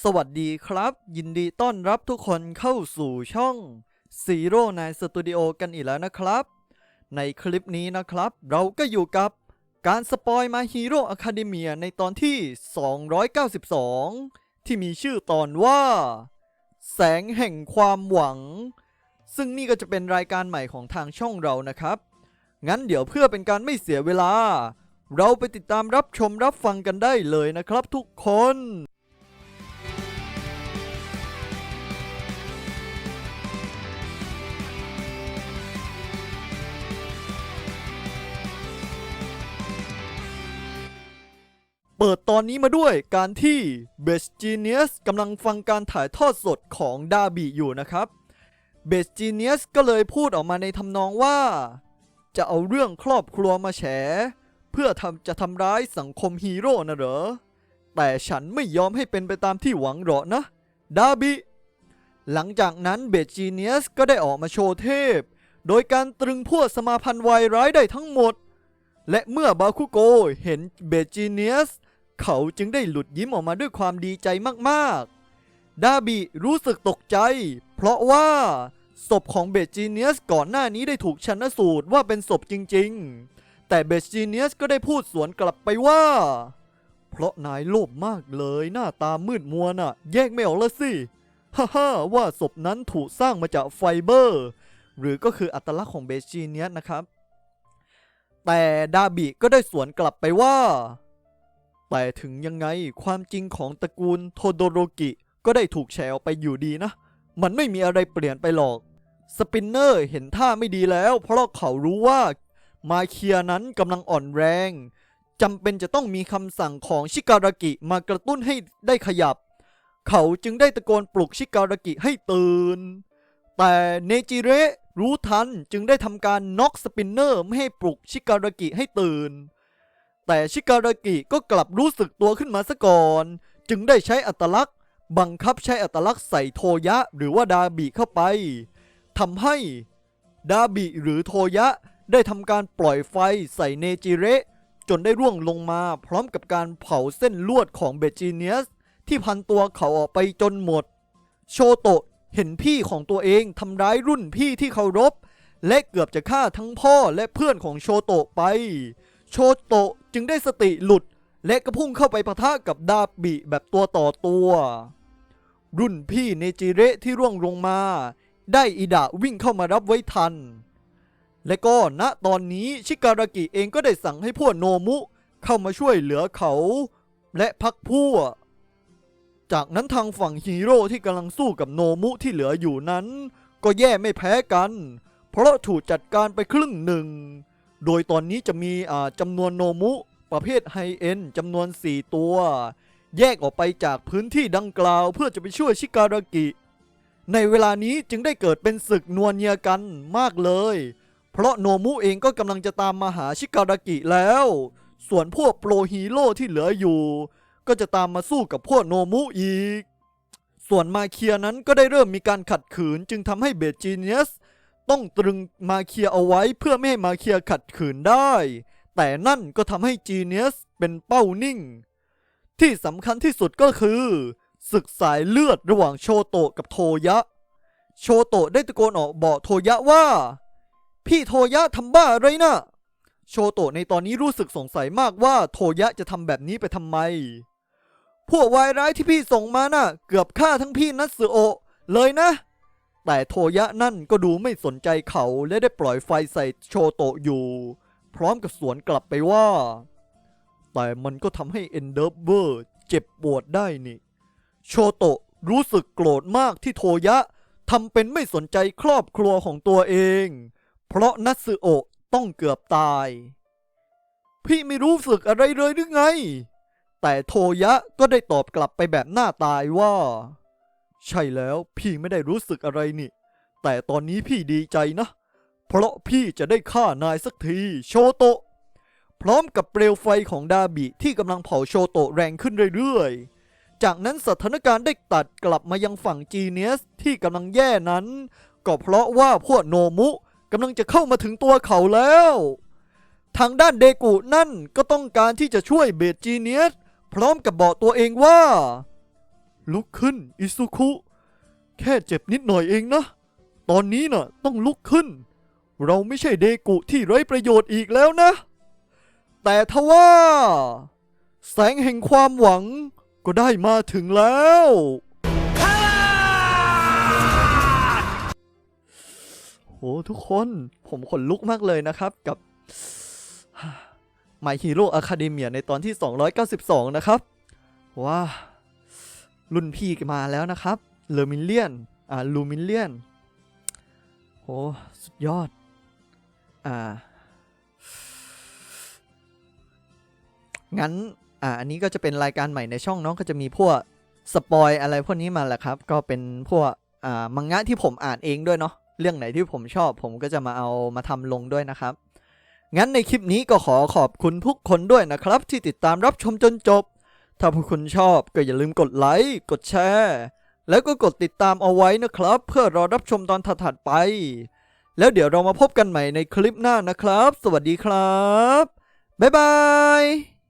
สวัสดีครับ ยินดีต้อนรับทุกคนเข้าสู่ช่อง Zero Nine Studio กันอีกแล้วนะครับ ในคลิปนี้นะครับ เราก็อยู่กับการสปอยมาฮีโร่อะคาเดเมียในตอนที่ 292 ที่มีชื่อตอนว่า แสงแห่งความหวัง ซึ่งนี่ก็จะเป็นรายการใหม่ของทางช่องเรานะครับ งั้นเดี๋ยวเพื่อเป็นการไม่เสียเวลา เราไปติดตามรับชมรับฟังกันได้เลยนะครับทุกคน เปิดตอนนี้มาด้วยการที่เบสจีเนียสกำลังฟังการถ่ายทอดสดของดาบิอยู่นะครับเบสจีเนียสก็เลยพูดออกมาในทำนองว่า จะเอาเรื่องครอบครัวมาแฉ เพื่อทำจะทำร้ายสังคมฮีโร่นะเหรอ แต่ฉันไม่ยอมให้เป็นไปตามที่หวังหรอกนะ ดาบิหลังจากนั้นเบสจีเนียสก็ได้ออกมาโชว์เทพ โดยการตรึงพวกสมาพันธ์วายร้ายได้ทั้งหมด และเมื่อบาคุโกเห็นเบสจีเนียส เขาจึงได้หลุดยิ้มออกมาด้วยความดีใจมากๆ ดาบิรู้สึกตกใจ เพราะว่า ศพของเบจีเนียสก่อนหน้านี้ได้ถูกชันสูตรว่าเป็นศพจริงๆ แต่เบจีเนียสก็ได้พูดสวนกลับไปว่า เพราะนายโลภมากเลยหน้าตามืดมัวน่ะ แยกไม่ออกล้วสิ ฮ่าฮ่าว่าศพนั้นถูกสร้างมาจากไฟเบอร์ หรือก็คืออัตลักษณ์ของเบจีเนียสนะครับ แต่ดาบิก็ได้สวนกลับไปว่า แต่ถึงยังไงความจริงของตระกูลโทโดโรกิ ก็ได้ถูกแชร์ออกไปอยู่ดีนะ มันไม่มีอะไรเปลี่ยนไปหรอก สปินเนอร์เห็นท่าไม่ดีแล้ว เพราะเขารู้ว่ามาเคียนั้นกำลังอ่อนแรงจำเป็นจะต้องมีคำสั่งของชิการากิมากระตุ้นให้ได้ขยับ เขาจึงได้ตะโกนปลุกชิการากิให้ตื่น แต่เนจิเระรู้ทันจึงได้ทำการน็อกสปินเนอร์ไม่ให้ปลุกชิการากิให้ตื่น แต่ชิการากิก็กลับรู้สึกตัวขึ้นมาซะก่อน จึงได้ใช้อัตลักษณ์ บังคับใช้อัตลักษณ์ใส่โทยะหรือว่าดาบิเข้าไปทำให้ดาบิหรือโทยะได้ทำการปล่อยไฟใส่เนจิเระจนได้ร่วงลงมาพร้อมกับการเผาเส้นลวดของเบจิเนียส ที่พันตัวเขาออกไปจนหมด โชโตะเห็นพี่ของตัวเองทำร้ายรุ่นพี่ที่เคารพ และเกือบจะฆ่าทั้งพ่อและเพื่อนของโชโตะไป โชโตะจึงได้สติหลุด และก็พุ่งเข้าไปปะทะกับดาบิแบบตัวต่อตัว รุ่นพี่เนจิเระที่ร่วงลงมา ได้อิดะวิ่งเข้ามารับไว้ทัน และก็ณตอนนี้ชิการากิเองก็ได้สั่งให้พวกโนมุเข้ามาช่วยเหลือเขา และพักพวกจากนั้นทางฝั่งฮีโร่ที่กำลังสู้กับโนมุที่เหลืออยู่นั้น ก็แย่ไม่แพ้กัน เพราะถูกจัดการไปครึ่งหนึ่ง โดยตอนนี้จะมีจำนวนโนมุประเภทไฮเอ็นจำนวน 4 ตัว แยกออกไปจากพื้นที่ดังกล่าว เพื่อจะไปช่วยชิการากิ ในเวลานี้จึงได้เกิดเป็นศึกนวลเนียกันมากเลย เพราะโนมุเองก็กำลังจะตามมาหาชิการากิแล้ว ส่วนพวกโปรฮีโร่ที่เหลืออยู่ ก็จะตามมาสู้กับพวกโนมุอีก ส่วนมาเคียนั้นก็ได้เริ่มมีการขัดขืนจึงทำให้เบจีเนียส ต้องตรึงมาเคียเอาไว้เพื่อไม่ให้มาเคียขัดขืนได้ แต่นั่นก็ทำให้จีเนียสเป็นเป้านิ่ง ที่สำคัญที่สุดก็คือ ศึกสายเลือดระหว่างโชโตะกับโทยะ โชโตะได้ตะโกนออกบอกโทยะว่า พี่โทยะทำบ้าอะไรนะ่ะโชโตะในตอนนี้รู้สึกสงสัยมากว่าโทยะจะทำแบบนี้ไปทำไม พวกวายร้ายที่พี่ส่งมาน่ะ เกือบฆ่าทั้งพี่นัตสึโอเลยนะ แต่โทยะนั่นก็ดูไม่สนใจเขาและได้ปล่อยไฟใส่โชโตะอยู่ พร้อมกับสวนกลับไปว่า แต่มันก็ทำให้เอนเดอร์เวอร์เจ็บปวดได้นี่ โชโตะรู้สึกโกรธมากที่โทยะทำเป็นไม่สนใจครอบครัวของตัวเอง เพราะนัตสึโอะต้องเกือบตาย พี่ไม่รู้สึกอะไรเลยหรือไง แต่โทยะก็ได้ตอบกลับไปแบบหน้าตายว่า ใช่แล้วพี่ไม่ได้รู้สึกอะไรนี่ แต่ตอนนี้พี่ดีใจนะ เพราะพี่จะได้ฆ่านายสักทีโชโตะ พร้อมกับเปลวไฟของดาบิที่กำลังเผาโชโตะแรงขึ้นเรื่อยๆ จากนั้นสถานการณ์ได้ตัดกลับมายังฝั่งจีเนียสที่กำลังแย่นั้น ก็เพราะว่าพวกโนมุกำลังจะเข้ามาถึงตัวเขาแล้ว ทางด้านเดกุนั่นก็ต้องการที่จะช่วยเบสจีเนียสพร้อมกับบอกตัวเองว่า ลุกขึ้น อิซุคุ แค่เจ็บนิดหน่อยเองนะ ตอนนี้น่ะ ต้องลุกขึ้น เราไม่ใช่เดกุที่ไร้ประโยชน์อีกแล้วนะ แต่ทว่า แสงแห่งความหวังก็ได้มาถึงแล้วโหทุกคนผมขนลุกมากเลยนะครับกับ My Hero Academia ในตอนที่ 292 นะครับ ว้า รุ่นพี่มาแล้วนะครับเลอมิเลียนอ่าลูมิเลียนโหสุดยอด อ่า งั้น อ่า อันนี้ก็จะเป็นรายการใหม่ในช่องเน้องก็จะมีพวกสปอยอะไรพวกนี้มาแหละครับ ก็เป็นพวก อ่า มังงะที่ผมอ่านเองด้วยเนาะ เรื่องไหนที่ผมชอบ ผมก็จะมาเอามาทำลงด้วยนะครับ งั้นในคลิปนี้ก็ขอขอบคุณทุกคนด้วยนะครับ ที่ติดตามรับชมจนจบ ถ้าพวกคุณชอบก็อย่าลืมกดไลค์ กดแชร์ แล้วก็กดติดตามเอาไว้นะครับ เพื่อรอรับชมตอนถัดๆไป แล้วเดี๋ยวเรามาพบกันใหม่ในคลิปหน้านะครับ สวัสดีครับ บ๊ายบาย